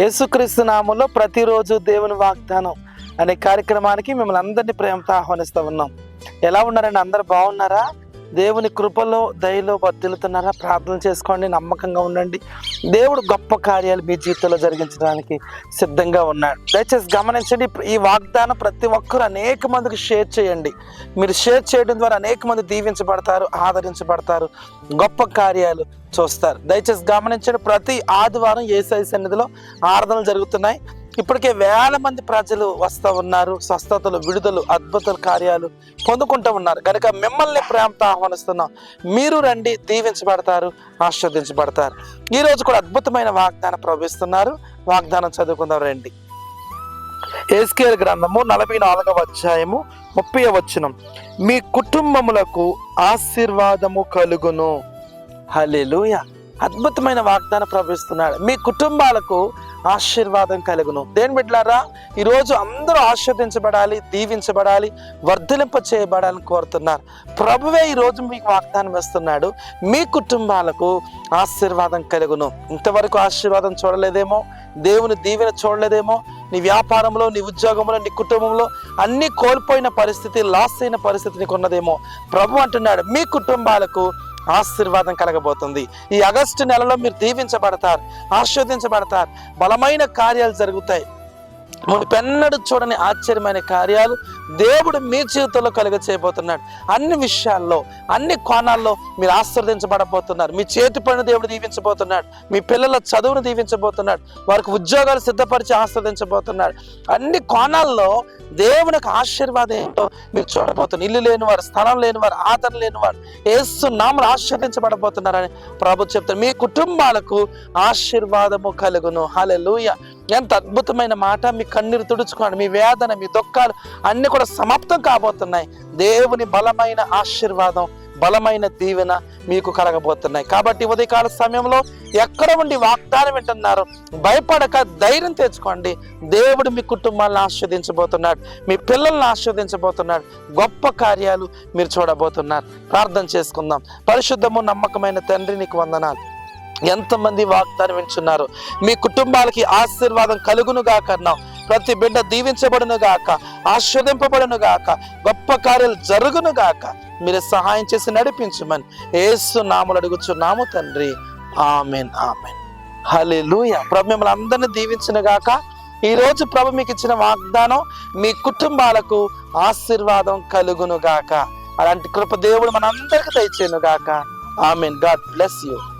యేసుక్రీస్తు నామంలో ప్రతిరోజు దేవుని వాగ్దానం అనే కార్యక్రమానికి మిమ్మల్ని అందరినీ ప్రేమతో ఆహ్వానిస్తూ ఉన్నాం. ఎలా ఉన్నారండి? అందరు బాగున్నారా? దేవుని కృపలో దయలో వర్ధిల్లుతున్నారా? ప్రార్థన చేసుకోండి నమ్మకంగా ఉండండి. దేవుడు గొప్ప కార్యాలు మీ జీవితంలో జరిగించడానికి సిద్ధంగా ఉన్నాడు. దయచేసి గమనించండి ఈ వాగ్దానం ప్రతి ఒక్కరు అనేక మందికి షేర్ చేయండి. మీరు షేర్ చేయడం ద్వారా అనేక మంది దీవించబడతారు ఆదరించబడతారు గొప్ప కార్యాలు చూస్తారు. దయచేసి గమనించండి ప్రతి ఆదివారం ఏసై సన్నిధిలో ఆరాధనలు జరుగుతున్నాయి. ఇప్పటికే వేల మంది ప్రజలు వస్తూ ఉన్నారు. స్వస్థతలు విడుదలు అద్భుత కార్యాలు పొందుకుంటూ ఉన్నారు. కనుక మిమ్మల్ని ప్రేమతో ఆహ్వానిస్తున్నాం మీరు రండి దీవించబడతారు ఆస్వాదించబడతారు ఈరోజు కూడా అద్భుతమైన వాగ్దానం ప్రవహిస్తున్నారు. వాగ్దానం చదువుకుందాం రండి. ఏస్కేల్ గ్రంథము నలభై నాలుగవ అధ్యాయము ముప్పై వచనం. మీ కుటుంబములకు ఆశీర్వాదము కలుగును. హల్లెలూయ! అద్భుతమైన వాగ్దానం ప్రవేశిస్తున్నాడు మీ కుటుంబాలకు ఆశీర్వాదం కలుగును. దేని బిడ్డలారా ఈరోజు అందరూ ఆశీర్వదించబడాలి దీవించబడాలి వర్ధలింప చేయబడాలని కోరుతున్నారు. ప్రభువే ఈరోజు మీకు వాగ్దానం వేస్తున్నాడు. మీ కుటుంబాలకు ఆశీర్వాదం కలుగును. ఇంతవరకు ఆశీర్వాదం చూడలేదేమో దేవుని దీవెన చూడలేదేమో నీ వ్యాపారంలో నీ ఉద్యోగంలో నీ కుటుంబంలో అన్నీ కోల్పోయిన పరిస్థితి లాస్ అయిన పరిస్థితి నీకు ఉన్నదేమో ప్రభు అంటున్నాడు మీ కుటుంబాలకు ఆశీర్వాదం కలగబోతుంది. ఈ ఆగస్టు నెలలో మీరు దీవించబడతారు ఆస్వాదించబడతారు బలమైన కార్యాలు జరుగుతాయి. మునిపెన్నడు చూడని ఆశ్చర్యమైన కార్యాలు దేవుడు మీ జీవితంలో కలుగ చేయబోతున్నాడు. అన్ని విషయాల్లో అన్ని కోణాల్లో మీరు ఆశీర్వదించబడబోతున్నారు మీ చేతి పని దేవుడు దీవించబోతున్నాడు. మీ పిల్లల చదువును దీవించబోతున్నాడు. వారికి ఉద్యోగాలు సిద్ధపరిచి ఆస్వాదించబోతున్నాడు అన్ని కోణాల్లో దేవునికి ఆశీర్వాదం ఏంటో మీరు చూడబోతున్నారు. ఇల్లు లేనివారు స్థలం లేనివారు ఆదరణ లేనివారు ఏసు నామలు ఆశీర్వదించబడబోతున్నారని ప్రభు చెప్తారు. మీ కుటుంబాలకు ఆశీర్వాదము కలుగును. హల్లెలూయా. ఎంత అద్భుతమైన మాట మీ కన్నీరు తుడుచుకోండి మీ వేదన మీ దుఃఖాలు అన్ని కూడా సమాప్తం కాబోతున్నాయి. దేవుని బలమైన ఆశీర్వాదం బలమైన దీవెన మీకు కలగబోతున్నాయి. కాబట్టి ఉదయకాల సమయంలో ఎక్కడ ఉండి వాగ్దానం వింటున్నారు భయపడక ధైర్యం తెచ్చుకోండి. దేవుడు మీ కుటుంబాలను ఆస్వాదించబోతున్నాడు మీ పిల్లల్ని ఆస్వాదించబోతున్నాడు గొప్ప కార్యాలు మీరు చూడబోతున్నారు. ప్రార్థన చేసుకుందాం. పరిశుద్ధము నమ్మకమైన తండ్రి నీకు వందనాలు. ఎంతమంది వాగ్దానం వింటున్నారు? మీ కుటుంబాలకి ఆశీర్వాదం కలుగును గాక అన్నాం. ప్రతి బిడ్డ దీవించబడును గాక ఆస్వాదింపబడును గాక గొప్ప కార్యాలు జరుగును గాక. మీరు సహాయం చేసి నడిపించమని ఏసు నాములు అడుగుచున్నాము తండ్రి. Amen amen. హల్లెలూయా. ప్రభు మిమ్మల్ని అందరినీ దీవించిన గాక. ఈరోజు ప్రభు మీకు ఇచ్చిన వాగ్దానం మీ కుటుంబాలకు ఆశీర్వాదం కలుగును గాక. అలాంటి కృప దేవుడు మనందరికీ దయచేయను గాక. ఆమెన్. God bless you.